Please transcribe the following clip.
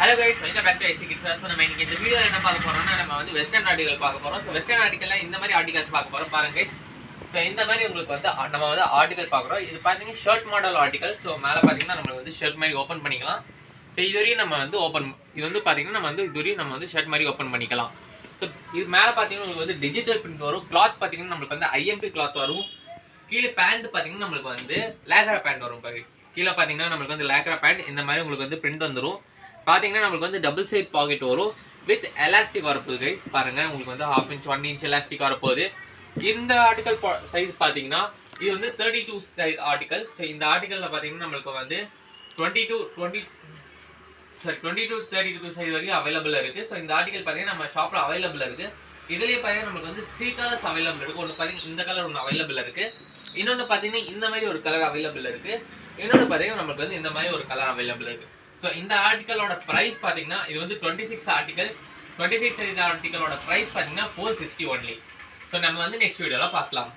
Hello guys welcome back to IC kids so நம்ம இன்னைக்கு இந்த வீடியோ என்ன பார்க்க போறோம்னா நம்ம வந்து வெஸ்டர்ன் ஆர்டிகல் பார்க்க போறோம். ஸோ வெஸ்டர்ன் ஆர்டிகல்ல இந்த மாதிரி ஆர்டிகல்ஸ் பார்க்க போறோம். பாருங்க கைஸ் ஸோ இந்த மாதிரி உங்களுக்கு வந்து நம்ம வந்து ஆர்டிகல் பார்க்குறோம் இது பார்த்தீங்கன்னா ஷர்ட் மாடல் ஆர்டிகல் ஸோ மேலே பார்த்தீங்கன்னா நம்ம வந்து ஷர்ட் மாதிரி ஓப்பன் பண்ணிக்கலாம். ஸோ இது வரையும் நம்ம வந்து ஓப்பன் இது வந்து பார்த்தீங்கன்னா நம்ம வந்து இதுவரையும் நம்ம வந்து ஷர்ட் மாதிரி ஓப்பன் பண்ணிக்கலாம். ஸோ இது மேலே பார்த்தீங்கன்னா உங்களுக்கு வந்து டிஜிட்டல் பிரிண்ட் வரும். கிளாத் பார்த்தீங்கன்னா நம்மளுக்கு வந்து ஐஎம்பி கிளாத் வரும். கீழே பேண்ட் பார்த்தீங்கன்னா நம்மளுக்கு வந்து லேக்ரா பேண்ட் வரும் கீழே பார்த்தீங்கன்னா நம்மளுக்கு வந்து லேக்ரா பேண்ட் இந்த மாதிரி உங்களுக்கு வந்து பிரிண்ட் வந்துடும் பார்த்தீங்கன்னா நம்மளுக்கு வந்து டபுள் சைட் பாக்கெட் வரும். வித் எலாஸ்டிக் வரப்போகுது கைஸ் பாருங்கள் உங்களுக்கு வந்து half inch one inch elastic வரப்போகுது. இந்த ஆர்டிகல் சைஸ் பார்த்தீங்கன்னா இது வந்து thirty two size article so இந்த ஆர்டிக்கலில் பார்த்தீங்கன்னா நம்மளுக்கு வந்து twenty two twenty sorry twenty two thirty two size வரைக்கும் அவைலபிள் இருக்குது ஸோ இந்த ஆர்டிகல் பார்த்தீங்கன்னா நம்ம ஷாப்பில் அவைலபிள் இருக்குது இதுலேயே பார்த்தீங்கன்னா நமக்கு வந்து த்ரீ கலர்ஸ் அவைலபிள் இருக்குது ஒன்று பார்த்தீங்கன்னா இந்த கலர் ஒன்று அவைலபிள் இருக்குது இன்னொன்று பார்த்தீங்கன்னா இந்த மாதிரி ஒரு கலர் அவைலபிள் இருக்குது இன்னொன்று பார்த்தீங்கன்னா நமக்கு வந்து இந்த மாதிரி ஒரு கலர் அவைலபிள் இருக்குது ஸோ இந்த ஆர்டிக்கலோட ப்ரைஸ் பார்த்தீங்கன்னா இது வந்து twenty six article twenty six size ஆர்டிக்கலோட price பார்த்தீங்கன்னா ஃபோர் சிக்ஸ்டி ஒன்லி ஸோ நம்ம வந்து நெக்ஸ்ட் வீடியோவில் பார்க்கலாம்